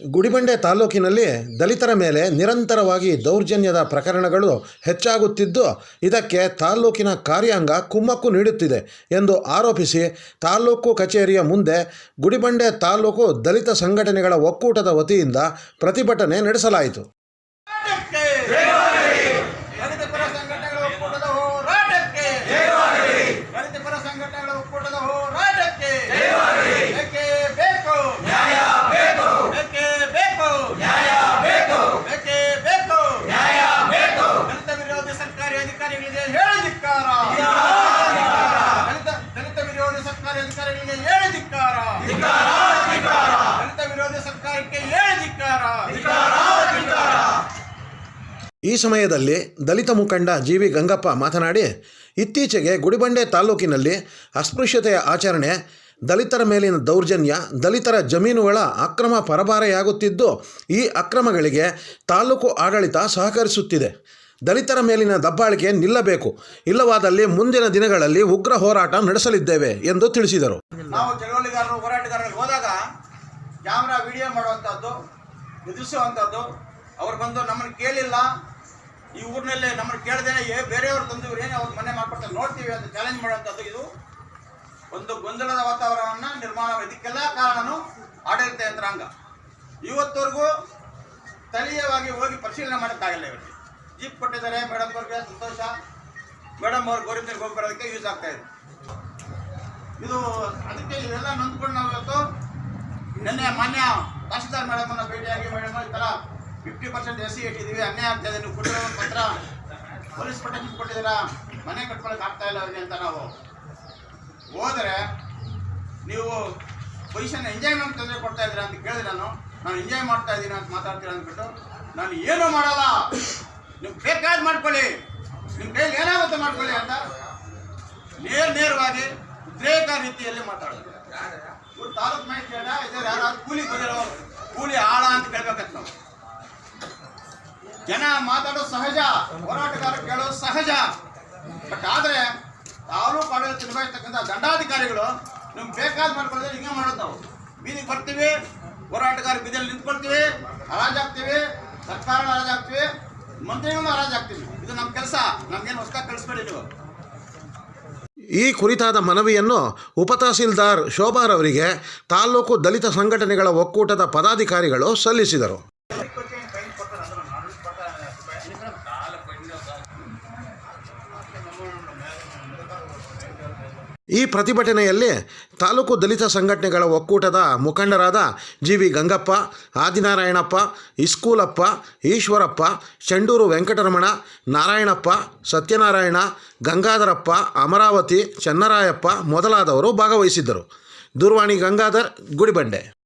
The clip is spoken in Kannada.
ಗುಡಿಬಂಡೆ ತಾಲೂಕಿನಲ್ಲಿ ದಲಿತರ ಮೇಲೆ ನಿರಂತರವಾಗಿ ದೌರ್ಜನ್ಯದ ಪ್ರಕರಣಗಳು ಹೆಚ್ಚಾಗುತ್ತಿದ್ದು, ಇದಕ್ಕೆ ತಾಲೂಕಿನ ಕಾರ್ಯಾಂಗ ಕುಮ್ಮಕ್ಕು ನೀಡುತ್ತಿದೆ ಎಂದು ಆರೋಪಿಸಿ ತಾಲೂಕು ಕಚೇರಿಯ ಮುಂದೆ ಗುಡಿಬಂಡೆ ತಾಲೂಕು ದಲಿತ ಸಂಘಟನೆಗಳ ಒಕ್ಕೂಟದ ವತಿಯಿಂದ ಪ್ರತಿಭಟನೆ ನಡೆಸಲಾಯಿತು. ಈ ಸಮಯದಲ್ಲಿ ದಲಿತ ಮುಖಂಡ ಜಿ ವಿ ಗಂಗಪ್ಪ ಮಾತನಾಡಿ ಇತ್ತೀಚೆಗೆ ಗುಡಿಬಂಡೆ ತಾಲೂಕಿನಲ್ಲಿ ಅಸ್ಪೃಶ್ಯತೆಯ ಆಚರಣೆ ದಲಿತರ ಮೇಲಿನ ದೌರ್ಜನ್ಯ ದಲಿತರ ಜಮೀನುಗಳ ಅಕ್ರಮ ಪರಭಾರೆಯಾಗುತ್ತಿದ್ದು ಈ ಅಕ್ರಮಗಳಿಗೆ ತಾಲೂಕು ಆಡಳಿತ ಸಹಕರಿಸುತ್ತಿದೆ. ದಲಿತರ ಮೇಲಿನ ದಬ್ಬಾಳಿಕೆ ನಿಲ್ಲಬೇಕು. ಇಲ್ಲವಾದಲ್ಲಿ ಮುಂದಿನ ದಿನಗಳಲ್ಲಿ ಉಗ್ರ ಹೋರಾಟ ನಡೆಸಲಿದ್ದೇವೆ ಎಂದು ತಿಳಿಸಿದರು. ನಾವು ಹೋರಾಟಗಾರರಿಗೆ ಹೋದಾಗ ಕ್ಯಾಮ್ರಾ ವಿಡಿಯೋ ಮಾಡುವಂಥದ್ದು ಎದುರಿಸುವಂಥದ್ದು ಅವ್ರು ಬಂದು ನಮ್ಮನ್ನು ಕೇಳಿಲ್ಲ. ಈ ಊರಿನಲ್ಲಿ ನಮ್ಮನ್ನು ಕೇಳ್ದೇನೆ, ಏ, ಬೇರೆಯವ್ರು ತಂದು ಏನೇ ಅವ್ರು ಮನೆ ಮಾಡ್ಕೊಡ್ತಾರೆ ನೋಡ್ತೀವಿ ಅಂತ ಚಾಲೆಂಜ್ ಮಾಡುವಂಥದ್ದು ಇದು. ಒಂದು ಗೊಂದಲದ ವಾತಾವರಣವನ್ನು ನಿರ್ಮಾಣ ಇದಕ್ಕೆಲ್ಲ ಕಾರಣನು ಆಡಳಿತ ಯಂತ್ರಾಂಗ. ಇವತ್ತವರೆಗೂ ಸ್ಥಳೀಯವಾಗಿ ಹೋಗಿ ಪರಿಶೀಲನೆ ಮಾಡೋಕ್ಕಾಗಲ್ಲ ಇವರಿಗೆ. ಜೀಪ್ ಕೊಟ್ಟಿದ್ದಾರೆ, ಮೇಡಮ್ ಅವ್ರಿಗೆ ಸಂತೋಷ. ಮೇಡಮ್ ಅವ್ರು ಗೋರಿನಲ್ಲಿ ಹೋಗಿ ಬರೋದಕ್ಕೆ ಯೂಸ್ ಆಗ್ತಾ ಇದೆ. ಇದು, ಅದಕ್ಕೆ ಇವೆಲ್ಲ ನೊಂದ್ಕೊಂಡು ನಾವು ಇವತ್ತು ನಿನ್ನೆ ಮಾನ್ಯ ತಹಶೀಲ್ದಾರ್ ಮೇಡಮ್ ಅನ್ನ ಭೇಟಿಯಾಗಿ ಮೇಡಮ್ ಈ ಥರ ಫಿಫ್ಟಿ ಪರ್ಸೆಂಟ್ ಎಸ್ ಸಿ ಇಟ್ಟಿದ್ದೀವಿ, ಅನ್ಯಾಯ ಆಗ್ತಾ ಇದೆ, ನೀವು ಕೊಟ್ಟಿರೋ ಪತ್ರ ಪೊಲೀಸ್ ಪ್ರೊಟೆಕ್ಷನ್ ಕೊಟ್ಟಿದ್ದೀರಾ? ಮನೆ ಕಟ್ಕೊಳಕ್ಕೆ ಆಗ್ತಾ ಇಲ್ಲ ಅವ್ರಿಗೆ ಅಂತ ನಾವು ಹೋದರೆ ನೀವು ಪೊಸಿಷನ್ ಎಂಜಾಯ್ಮೆಂಟ್ ತೊಂದರೆ ಕೊಡ್ತಾ ಇದ್ದೀರಾ ಅಂತ ಕೇಳಿದ್ರೆ ನಾನು. ನಾನು ಎಂಜಾಯ್ ಮಾಡ್ತಾ ಇದ್ದೀನಿ ಅಂತ ಮಾತಾಡ್ತೀರಾ ಅಂದ್ಬಿಟ್ಟು ನಾನು ಏನೂ ಮಾಡಲ್ಲ. ನೀವು ಬೇಕಾದ್ ಮಾಡ್ಕೊಳ್ಳಿ. ನಿಮ್ಮ ಕೈಲಿ ಏನಾಗುತ್ತೆ ಮಾಡ್ಕೊಳ್ಳಿ ಅಂತ ನೇರ ನೇರವಾಗಿ ಉದ್ರೇಕ ರೀತಿಯಲ್ಲಿ ಮಾತಾಡೋದು. ಇವ್ರು ತಾಲೂಕ್ ಮ್ಯಾಜಿಸ್ಟ್ರೇಟ ಇದ್ದಾರೆ ಯಾರಾದ್ರು ಕೂಲಿ ಬಂದಿರೋ ಕೂಲಿ ಆಳ ಅಂತ ಕೇಳ್ಬೇಕಂತ ನಾವು ಜನ ಮಾತಾಡೋದು ಸಹಜ, ಹೋರಾಟಗಾರ ಕೇಳೋದು ಸಹಜ. ಬಟ್ ಆದರೆ ತಾಲೂಕು ಆಡಳಿತ ನಿರ್ವಹಿಸ್ತಕ್ಕಂಥ ದಂಡಾಧಿಕಾರಿಗಳು ನಿಮ್ಗೆ ಬೇಕಾದ ಮಾಡ್ಕೊಳ್ಳೋದ್ರೆ ಹಿಂಗೆ ಮಾಡೋದು ನಾವು. ಬೀದಿಗೆ ಬರ್ತೀವಿ, ಹೋರಾಟಗಾರ ಬೀದಿಯಲ್ಲಿ ನಿಂತ್ಕೊಳ್ತೀವಿ ಹರಾಜಾಗ್ತೀವಿ ಸರ್ಕಾರ ಹರಾಜಾಗ್ತೀವಿ ಮಂತ್ರಿಗಳನ್ನ ಹರಾಜಾಗ್ತೀವಿ ಇದು ನಮ್ಮ ಕೆಲಸ, ನಮ್ಗೇನು ಹೊಸ ಕಳಿಸ್ಬೇಡಿ ನೀವು. ಈ ಕುರಿತಾದ ಮನವಿಯನ್ನು ಉಪತಹಸೀಲ್ದಾರ್ ಶೋಭಾರವರಿಗೆ ತಾಲೂಕು ದಲಿತ ಸಂಘಟನೆಗಳ ಒಕ್ಕೂಟದ ಪದಾಧಿಕಾರಿಗಳು ಸಲ್ಲಿಸಿದರು. ಈ ಪ್ರತಿಭಟನೆಯಲ್ಲಿ ತಾಲೂಕು ದಲಿತ ಸಂಘಟನೆಗಳ ಒಕ್ಕೂಟದ ಮುಖಂಡರಾದ ಜಿ ವಿ ಗಂಗಪ್ಪ, ಆದಿನಾರಾಯಣಪ್ಪ, ಇಸ್ಕೂಲಪ್ಪ, ಈಶ್ವರಪ್ಪ, ಚಂಡೂರು ವೆಂಕಟರಮಣ, ನಾರಾಯಣಪ್ಪ, ಸತ್ಯನಾರಾಯಣ, ಗಂಗಾಧರಪ್ಪ, ಅಮರಾವತಿ, ಚನ್ನರಾಯಪ್ಪ ಮೊದಲಾದವರು ಭಾಗವಹಿಸಿದ್ದರು. ದೂರವಾಣಿ ಗಂಗಾಧರ್, ಗುಡಿಬಂಡೆ.